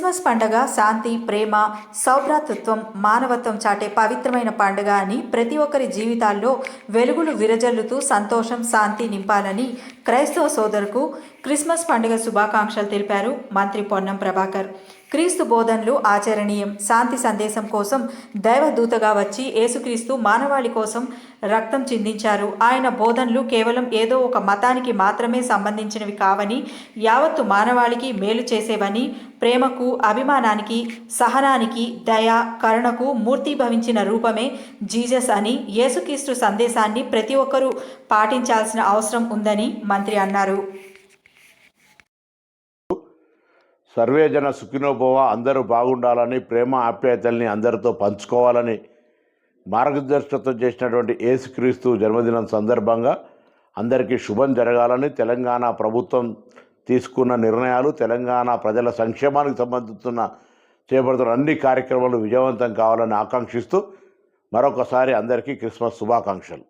Christmas పండగ శాంతి ప్రేమ సౌభ్రాతృత్వం మానవత్వం చాటే పవిత్రమైన పండుగ అని ప్రతి ఒక్కరి జీవితాల్లో వెలుగులు విరజల్లుతూ సంతోషం శాంతి నింపాలని క్రైస్తవ సోదరుకు క్రిస్మస్ పండుగ శుభాకాంక్షలు తెలిపారు మంత్రి పొన్నం ప్రభాకర్. క్రీస్తు బోధనలు ఆచరణీయం. శాంతి సందేశం కోసం దైవదూతగా వచ్చి యేసుక్రీస్తు మానవాళి కోసం రక్తం చిందించారు. ఆయన బోధనలు కేవలం ఏదో ఒక మతానికి మాత్రమే సంబంధించినవి కావని యావత్తు మానవాళికి మేలు చేసేవని ప్రేమకు అభిమానానికి సహనానికి దయ కరుణకు మూర్తిభవించిన రూపమే జీజస్ అని యేసుక్రీస్తు సందేశాన్ని ప్రతి ఒక్కరూ పాటించాల్సిన అవసరం ఉందని మంత్రి అన్నారు. సర్వేజన సుఖినోభవ అందరూ బాగుండాలని ప్రేమ ఆప్యాయతల్ని అందరితో పంచుకోవాలని మార్గదర్శకత్వం చేసినటువంటి ఏసుక్రీస్తు జన్మదినం సందర్భంగా అందరికీ శుభం జరగాలని తెలంగాణ ప్రభుత్వం తీసుకున్న నిర్ణయాలు తెలంగాణ ప్రజల సంక్షేమానికి సంబంధిస్తున్న చేపడుతున్న అన్ని కార్యక్రమాలు విజయవంతం కావాలని ఆకాంక్షిస్తూ మరొకసారి అందరికీ క్రిస్మస్ శుభాకాంక్షలు.